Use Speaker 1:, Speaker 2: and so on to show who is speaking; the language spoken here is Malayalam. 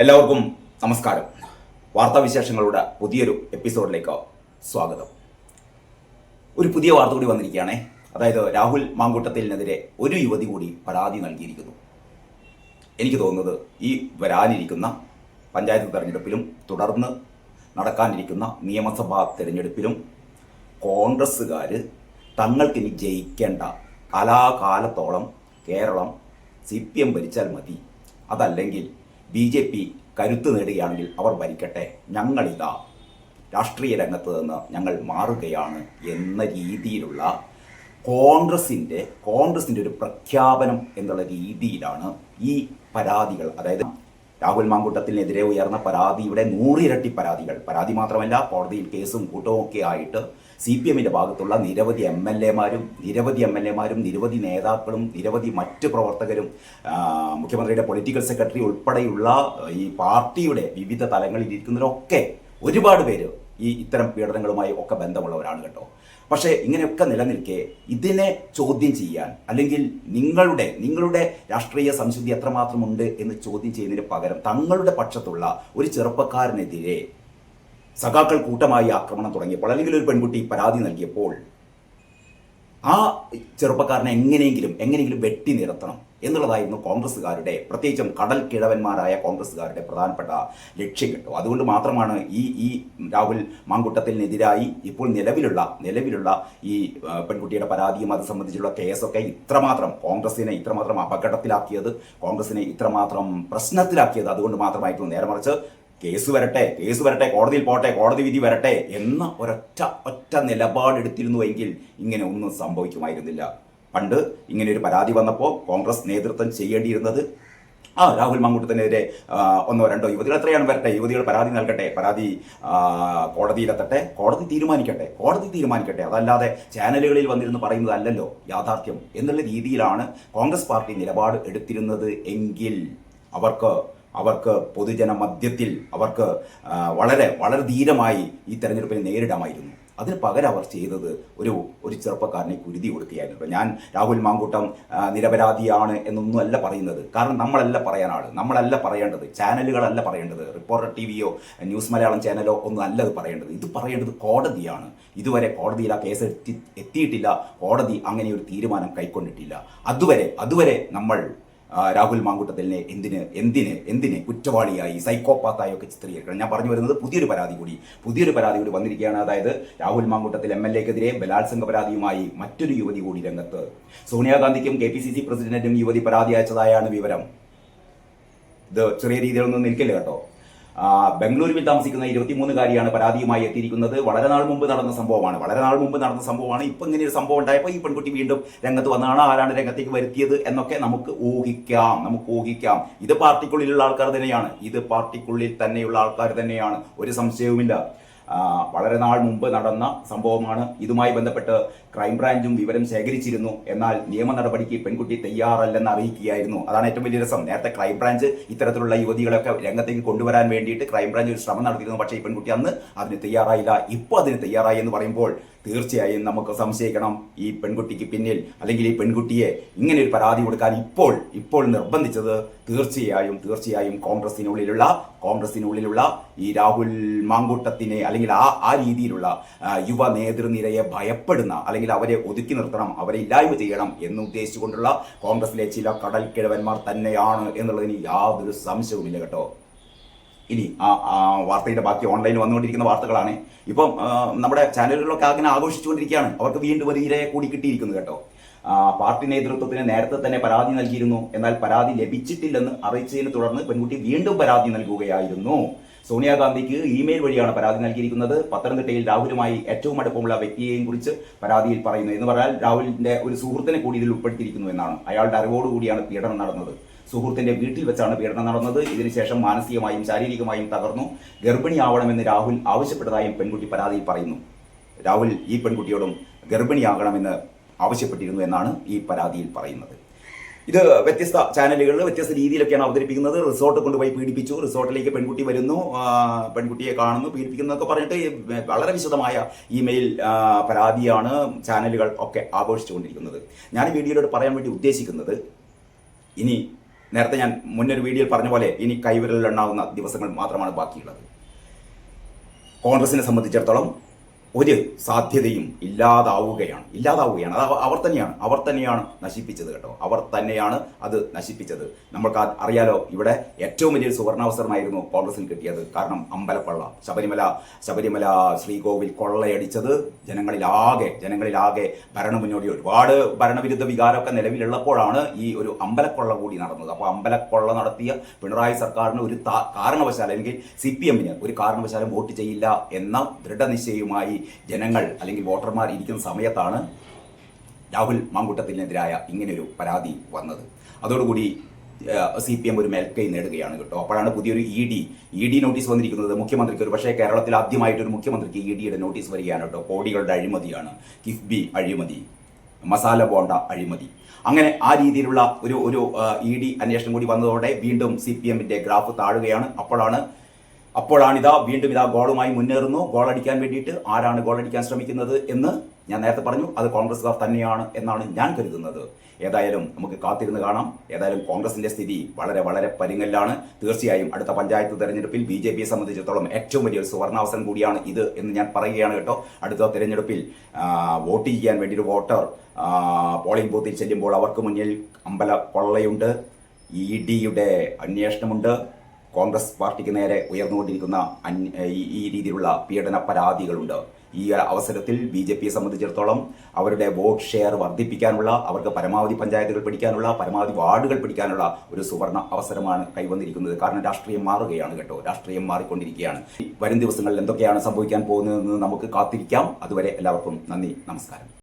Speaker 1: എല്ലാവർക്കും നമസ്കാരം. വാർത്താവിശേഷങ്ങളുടെ പുതിയൊരു എപ്പിസോഡിലേക്ക് സ്വാഗതം. ഒരു പുതിയ വാർത്ത കൂടി വന്നിരിക്കുകയാണേ. അതായത് രാഹുൽ മാങ്കൂട്ടത്തിനെതിരെ ഒരു യുവതി കൂടി പരാതി നൽകിയിരിക്കുന്നു. എനിക്ക് തോന്നുന്നത് ഈ വരാനിരിക്കുന്ന പഞ്ചായത്ത് തെരഞ്ഞെടുപ്പിലും തുടർന്ന് നടക്കാനിരിക്കുന്ന നിയമസഭാ തെരഞ്ഞെടുപ്പിലും കോൺഗ്രസ്സുകാർ തങ്ങൾക്കിനി ജയിക്കേണ്ട കലാകാലത്തോളം കേരളം സി പി എം ഭരിച്ചാൽ മതി. അതല്ലെങ്കിൽ ബി ജെ പി കരുത്ത് നേടുകയാണെങ്കിൽ അവർ ഭരിക്കട്ടെ. ഞങ്ങളിതാ രാഷ്ട്രീയ രംഗത്ത് നിന്ന് ഞങ്ങൾ മാറുകയാണ് എന്ന രീതിയിലുള്ള കോൺഗ്രസിന്റെ കോൺഗ്രസിന്റെ ഒരു പ്രഖ്യാപനം എന്നുള്ള രീതിയിലാണ് ഈ പരാതികൾ. അതായത് രാഹുൽ മാങ്കൂട്ടത്തിനെതിരെ ഉയർന്ന പരാതിയുടെ നൂറിരട്ടി പരാതികൾ. പരാതി മാത്രമല്ല കോടതിയിൽ കേസും കൂട്ടവും ഒക്കെ ആയിട്ട് സി പി എമ്മിന്റെ ഭാഗത്തുള്ള നിരവധി എം എൽ എമാരും നിരവധി എം എൽ എമാരും നിരവധി നേതാക്കളും നിരവധി മറ്റ് പ്രവർത്തകരും മുഖ്യമന്ത്രിയുടെ പൊളിറ്റിക്കൽ സെക്രട്ടറി ഉൾപ്പെടെയുള്ള ഈ പാർട്ടിയുടെ വിവിധ തലങ്ങളിൽ ഇരിക്കുന്നവരൊക്കെ ഒരുപാട് പേര് ഈ ഇത്തരം പീഡനങ്ങളുമായി ഒക്കെ ബന്ധമുള്ളവരാണ് കേട്ടോ. പക്ഷേ ഇങ്ങനെയൊക്കെ നിലനിൽക്കെ ഇതിനെ ചോദ്യം ചെയ്യാൻ അല്ലെങ്കിൽ നിങ്ങളുടെ നിങ്ങളുടെ രാഷ്ട്രീയ സംശുദ്ധി എത്രമാത്രമുണ്ട് എന്ന് ചോദ്യം ചെയ്യുന്നതിന് പകരം തങ്ങളുടെ പക്ഷത്തുള്ള ഒരു ചെറുപ്പക്കാരനെതിരെ സഖാക്കൾ കൂട്ടമായി ആക്രമണം തുടങ്ങിയപ്പോൾ അല്ലെങ്കിൽ ഒരു പെൺകുട്ടി പരാതി നൽകിയപ്പോൾ ആ ചെറുപ്പക്കാരനെ എങ്ങനെയെങ്കിലും എങ്ങനെയെങ്കിലും വെട്ടി നിരത്തണം എന്നുള്ളതായിരുന്നു കോൺഗ്രസ്സുകാരുടെ പ്രത്യേകിച്ചും കടൽ കിഴവന്മാരായ കോൺഗ്രസ്സുകാരുടെ പ്രധാനപ്പെട്ട ലക്ഷ്യം കിട്ടും. അതുകൊണ്ട് മാത്രമാണ് ഈ ഈ രാഹുൽ മാങ്കുട്ടത്തിനെതിരായി ഇപ്പോൾ നിലവിലുള്ള നിലവിലുള്ള ഈ പെൺകുട്ടിയുടെ പരാതിയും അത് സംബന്ധിച്ചുള്ള കേസൊക്കെ ഇത്രമാത്രം കോൺഗ്രസിനെ ഇത്രമാത്രം അപകടത്തിലാക്കിയത് കോൺഗ്രസിനെ ഇത്രമാത്രം പ്രശ്നത്തിലാക്കിയത് അതുകൊണ്ട് മാത്രമായിട്ടുള്ള നേരെ മറിച്ച് കേസ് വരട്ടെ കേസ് വരട്ടെ കോടതിയിൽ പോട്ടെ കോടതി വിധി വരട്ടെ എന്ന ഒരൊറ്റ ഒറ്റ നിലപാടെടുത്തിരുന്നുവെങ്കിൽ ഇങ്ങനെ ഒന്നും സംഭവിക്കുമായിരുന്നില്ല. പണ്ട് ഇങ്ങനെ ഒരു പരാതി വന്നപ്പോൾ കോൺഗ്രസ് നേതൃത്വം ചെയ്യേണ്ടിയിരുന്നത് ആ രാഹുൽ മങ്കൂട്ടത്തിനെതിരെ ഒന്നോ രണ്ടോ യുവതികൾ എത്രയാണ് വരട്ടെ യുവതികൾ പരാതി നൽകട്ടെ പരാതി കോടതിയിലെത്തട്ടെ കോടതി തീരുമാനിക്കട്ടെ കോടതി തീരുമാനിക്കട്ടെ. അതല്ലാതെ ചാനലുകളിൽ വന്നിരുന്ന് പറയുന്നതല്ലല്ലോ യാഥാർത്ഥ്യം എന്നുള്ള രീതിയിലാണ് കോൺഗ്രസ് പാർട്ടി നിലപാട് എടുത്തിരുന്നത് എങ്കിൽ അവർക്ക് അവർക്ക് പൊതുജന മധ്യത്തിൽ അവർക്ക് വളരെ വളരെ ധീരമായി ഈ തെരഞ്ഞെടുപ്പിനെ നേരിടാമായിരുന്നു. അതിന് പകരം അവർ ചെയ്തത് ഒരു ഒരു ചെറുപ്പക്കാരനെ കുരുതി കൊടുക്കുകയായിരുന്നു ഞാൻ രാഹുൽ മാങ്കൂട്ടം നിരപരാധിയാണ് എന്നൊന്നും അല്ല പറയുന്നത്. കാരണം നമ്മളല്ല പറയാനാണ് നമ്മളല്ല പറയേണ്ടത്. ചാനലുകളല്ല പറയേണ്ടത്. റിപ്പോർട്ടർ ടി വിയോ ന്യൂസ് മലയാളം ചാനലോ ഒന്നും അല്ല അത് പറയേണ്ടത്. ഇത് പറയേണ്ടത് കോടതിയാണ്. ഇതുവരെ കോടതിയിൽ ആ കേസ് എത്തി എത്തിയിട്ടില്ല. കോടതി അങ്ങനെ ഒരു തീരുമാനം കൈക്കൊണ്ടിട്ടില്ല. അതുവരെ അതുവരെ നമ്മൾ രാഹുൽ മാങ്കുട്ടത്തലിനെ എന്തിന് എന്തിന് എന്തിന് കുറ്റവാളിയായി സൈക്കോപാത്തായി ഒക്കെ ചിത്രീകരിക്കണം. ഞാൻ പറഞ്ഞു വരുന്നത് പുതിയൊരു പരാതി കൂടി. പുതിയൊരു പരാതി കൂടി വന്നിരിക്കുകയാണ്. അതായത് രാഹുൽ മാങ്കുട്ടത്തിൽ എം എൽ എക്കെതിരെ ബലാത്സംഗ പരാതിയുമായി മറ്റൊരു യുവതി കൂടി രംഗത്ത്. സോണിയാഗാന്ധിക്കും കെ പി സി സി പ്രസിഡന്റിനും യുവതി പരാതി അയച്ചതായാണ് വിവരം. ഇത് ചെറിയ രീതിയിലൊന്നും നിൽക്കില്ല കേട്ടോ. ബംഗളൂരുവിൽ താമസിക്കുന്ന ഇരുപത്തിമൂന്നുകാരിയാണ് പരാതിയുമായി എത്തിയിരിക്കുന്നത്. വളരെ നാൾ മുമ്പ് നടന്ന സംഭവമാണ്. വളരെ നാൾ മുമ്പ് നടന്ന സംഭവമാണ്. ഇപ്പൊ ഇങ്ങനെ ഒരു സംഭവം ഉണ്ടായപ്പോൾ ഈ പെൺകുട്ടി വീണ്ടും രംഗത്ത് വന്നാണ്. ആരാണ് രംഗത്തേക്ക് വരുത്തിയത് എന്നൊക്കെ നമുക്ക് ഊഹിക്കാം. നമുക്ക് ഊഹിക്കാം. ഇത് പാർട്ടിക്കുള്ളിലുള്ള ആൾക്കാർ തന്നെയാണ്. ഇത് പാർട്ടിക്കുള്ളിൽ തന്നെയുള്ള ആൾക്കാർ തന്നെയാണ്. ഒരു സംശയവുമില്ല. വളരെ നാൾ മുമ്പ് നടന്ന സംഭവമാണ്. ഇതുമായി ബന്ധപ്പെട്ട് ക്രൈംബ്രാഞ്ചും വിവരം ശേഖരിച്ചിരുന്നു. എന്നാൽ നിയമ നടപടിക്ക് പെൺകുട്ടി തയ്യാറല്ലെന്ന് അറിയിക്കുകയായിരുന്നു. അതാണ് ഏറ്റവും വലിയ രസം. നേരത്തെ ക്രൈംബ്രാഞ്ച് ഇത്തരത്തിലുള്ള യുവതികളൊക്കെ രംഗത്തേക്ക് കൊണ്ടുവരാൻ വേണ്ടിയിട്ട് ക്രൈംബ്രാഞ്ച് ഒരു ശ്രമം നടത്തിയിരുന്നു. പക്ഷേ ഈ പെൺകുട്ടി അന്ന് അതിന് തയ്യാറായില്ല. ഇപ്പോൾ അതിന് തയ്യാറായി എന്ന് പറയുമ്പോൾ തീർച്ചയായും നമുക്ക് സംശയിക്കണം. ഈ പെൺകുട്ടിക്ക് പിന്നിൽ അല്ലെങ്കിൽ ഈ പെൺകുട്ടിയെ ഇങ്ങനെ ഒരു പരാതി കൊടുക്കാൻ ഇപ്പോൾ ഇപ്പോൾ നിർബന്ധിച്ചത് തീർച്ചയായും തീർച്ചയായും കോൺഗ്രസിനുള്ളിലുള്ള കോൺഗ്രസിനുള്ളിലുള്ള ഈ രാഹുൽ മാങ്കൂട്ടത്തിനെ അല്ലെങ്കിൽ ആ ആ രീതിയിലുള്ള യുവ നേതൃനിരയെ ഭയപ്പെടുന്ന അല്ലെങ്കിൽ അവരെ ഒതുക്കി നിർത്തണം അവരെ ഇല്ലായ്മ ചെയ്യണം എന്ന് ഉദ്ദേശിച്ചുകൊണ്ടുള്ള കോൺഗ്രസിലെ ചില കടൽ കിഴവന്മാർ തന്നെയാണ് എന്നുള്ളതിന് യാതൊരു സംശയവുമില്ല കേട്ടോ. ഇനി ആ വാർത്തയുടെ ബാക്കി ഓൺലൈനിൽ വന്നുകൊണ്ടിരിക്കുന്ന വാർത്തകളാണ്. ഇപ്പം നമ്മുടെ ചാനലുകളിലൊക്കെ അങ്ങനെ ആഘോഷിച്ചുകൊണ്ടിരിക്കുകയാണ്. അവർക്ക് വീണ്ടും ഒരു ഇരയെ കൂടി കിട്ടിയിരിക്കുന്നു കേട്ടോ. പാർട്ടി നേതൃത്വത്തിന് നേരത്തെ തന്നെ പരാതി നൽകിയിരുന്നു. എന്നാൽ പരാതി ലഭിച്ചിട്ടില്ലെന്ന് അറിയിച്ചതിനെ തുടർന്ന് പെൺകുട്ടി വീണ്ടും പരാതി നൽകുകയായിരുന്നു. സോണിയാഗാന്ധിക്ക് ഇമെയിൽ വഴിയാണ് പരാതി നൽകിയിരിക്കുന്നത്. പത്തനംതിട്ടയിൽ രാഹുലുമായി ഏറ്റവും അടുപ്പമുള്ള വ്യക്തിയെയും കുറിച്ച് പരാതിയിൽ പറയുന്നു. എന്ന് പറഞ്ഞാൽ രാഹുലിന്റെ ഒരു സുഹൃത്തിനെ കൂടി ഇതിൽ ഉൾപ്പെടുത്തിയിരിക്കുന്നു എന്നാണ്. അയാളുടെ അറിവോടുകൂടിയാണ് പീഡനം നടന്നത്. സുഹൃത്തിന്റെ വീട്ടിൽ വെച്ചാണ് പീഡനം നടന്നത്. ഇതിനുശേഷം മാനസികമായും ശാരീരികമായും തകർന്നു. ഗർഭിണിയാവണമെന്ന് രാഹുൽ ആവശ്യപ്പെട്ടതായും പെൺകുട്ടി പരാതിയിൽ പറയുന്നു. രാഹുൽ ഈ പെൺകുട്ടിയോടും ഗർഭിണിയാകണമെന്ന് ആവശ്യപ്പെട്ടിരുന്നു എന്നാണ് ഈ പരാതിയിൽ പറയുന്നത്. ഇത് വ്യത്യസ്ത ചാനലുകളിൽ വ്യത്യസ്ത രീതിയിലൊക്കെയാണ് അവതരിപ്പിക്കുന്നത്. റിസോർട്ട് കൊണ്ടുപോയി പീഡിപ്പിച്ചു. റിസോർട്ടിലേക്ക് പെൺകുട്ടി വരുന്നു. പെൺകുട്ടിയെ കാണുന്നു പീഡിപ്പിക്കുന്നതൊക്കെ പറഞ്ഞിട്ട് വളരെ വിശദമായ ഇമെയിൽ പരാതിയാണ് ചാനലുകൾ ഒക്കെ ആഘോഷിച്ചുകൊണ്ടിരിക്കുന്നത്. ഞാൻ ഈ വീഡിയോയിലൂടെ പറയാൻ വേണ്ടി ഉദ്ദേശിക്കുന്നത് ഇനി നേരത്തെ ഞാൻ മുന്നൊരു വീഡിയോയിൽ പറഞ്ഞ പോലെ ഇനി കൈവിരലിൽ ഉണ്ടാവുന്ന ദിവസങ്ങൾ മാത്രമാണ് ബാക്കിയുള്ളത്. കോൺഗ്രസിനെ സംബന്ധിച്ചിടത്തോളം ഒരു സാധ്യതയും ഇല്ലാതാവുകയാണ്. ഇല്ലാതാവുകയാണ്. അത് അവർ തന്നെയാണ്. അവർ തന്നെയാണ് നശിപ്പിച്ചത് കേട്ടോ. അവർ തന്നെയാണ് അത് നശിപ്പിച്ചത്. നമ്മൾക്ക് അറിയാലോ ഇവിടെ ഏറ്റവും വലിയൊരു സുവർണാവസരമായിരുന്നു കോൺഗ്രസിന് കിട്ടിയത്. കാരണം അമ്പലപ്പള്ള ശബരിമല ശബരിമല ശ്രീകോവിൽ കൊള്ളയടിച്ചത് ജനങ്ങളിലാകെ ജനങ്ങളിലാകെ ഭരണ മുന്നോടി ഒരുപാട് ഭരണവിരുദ്ധ വികാരമൊക്കെ നിലവിലുള്ളപ്പോഴാണ് ഈ ഒരു അമ്പലക്കൊള്ള കൂടി നടന്നത്. അപ്പോൾ അമ്പലക്കൊള്ള നടത്തിയ പിണറായി സർക്കാരിന് ഒരു കാരണവശാലും അല്ലെങ്കിൽ സി പി എമ്മിന് ഒരു കാരണവശാലും വോട്ട് ചെയ്യില്ല എന്ന ദൃഢനിശ്ചയവുമായി ജനങ്ങൾ അല്ലെങ്കിൽ വോട്ടർമാർ ഇരിക്കുന്ന സമയത്താണ് രാഹുൽ മാങ്കൂട്ടത്തിനെതിരായ ഇങ്ങനെയൊരു പരാതി വന്നത്. അതോടുകൂടി സി പി എം ഒരു മേൽക്കൈ നേടുകയാണ് കേട്ടോ. അപ്പോഴാണ് പുതിയൊരു E D E D notice വന്നിരിക്കുന്നത്. മുഖ്യമന്ത്രിക്ക് ഒരു പക്ഷേ കേരളത്തിൽ ആദ്യമായിട്ട് ഒരു മുഖ്യമന്ത്രിക്ക് ഇ ഡിയുടെ നോട്ടീസ് വരികയാണ് കേട്ടോ. കോടികളുടെ അഴിമതിയാണ്. കിഫ്ബി അഴിമതി മസാല ബോണ്ട അഴിമതി. അങ്ങനെ ആ രീതിയിലുള്ള ഒരു ഒരു ഇ ഡി അന്വേഷണം കൂടി വന്നതോടെ വീണ്ടും സി പി എമ്മിന്റെ ഗ്രാഫ് താഴുകയാണ്. അപ്പോഴാണ് അപ്പോഴാണിതാ വീണ്ടും ഇതാ ഗോളുമായി മുന്നേറുന്നു. ഗോളടിക്കാൻ വേണ്ടിയിട്ട് ആരാണ് ഗോളടിക്കാൻ ശ്രമിക്കുന്നത് എന്ന് ഞാൻ നേരത്തെ പറഞ്ഞു. അത് കോൺഗ്രസ്സുകാർ തന്നെയാണ് എന്നാണ് ഞാൻ കരുതുന്നത്. ഏതായാലും നമുക്ക് കാത്തിരുന്ന് കാണാം. ഏതായാലും കോൺഗ്രസിന്റെ സ്ഥിതി വളരെ വളരെ പരിങ്ങലാണ് തീർച്ചയായും അടുത്ത പഞ്ചായത്ത് തെരഞ്ഞെടുപ്പിൽ ബി ജെ പിയെ സംബന്ധിച്ചിടത്തോളം ഏറ്റവും വലിയൊരു സുവർണാവസരം കൂടിയാണ് ഇത് എന്ന് ഞാൻ പറയുകയാണ് കേട്ടോ. അടുത്ത തെരഞ്ഞെടുപ്പിൽ വോട്ട് ചെയ്യാൻ വേണ്ടി ഒരു വോട്ടർ പോളിംഗ് ബൂത്തിൽ ചെല്ലുമ്പോൾ അവർക്ക് മുന്നിൽ അമ്പല കൊള്ളയുണ്ട്. ഇ ഡിയുടെ അന്വേഷണമുണ്ട്. കോൺഗ്രസ് പാർട്ടിക്ക് നേരെ ഉയർന്നുകൊണ്ടിരിക്കുന്ന ഈ രീതിയിലുള്ള പീഡന പരാതികളുണ്ട്. ഈ അവസരത്തിൽ ബി ജെ പിയെ സംബന്ധിച്ചിടത്തോളം അവരുടെ വോട്ട് ഷെയർ വർദ്ധിപ്പിക്കാനുള്ള അവർക്ക് പരമാവധി പഞ്ചായത്തുകൾ പിടിക്കാനുള്ള പരമാവധി വാർഡുകൾ പിടിക്കാനുള്ള ഒരു സുവർണ അവസരമാണ് കൈവന്നിരിക്കുന്നത്. കാരണം രാഷ്ട്രീയം മാറുകയാണ് കേട്ടോ. രാഷ്ട്രീയം മാറിക്കൊണ്ടിരിക്കുകയാണ്. വരും ദിവസങ്ങളിൽ എന്തൊക്കെയാണ് സംഭവിക്കാൻ പോകുന്നതെന്ന് നമുക്ക് കാത്തിരിക്കാം. അതുവരെ എല്ലാവർക്കും നന്ദി നമസ്കാരം.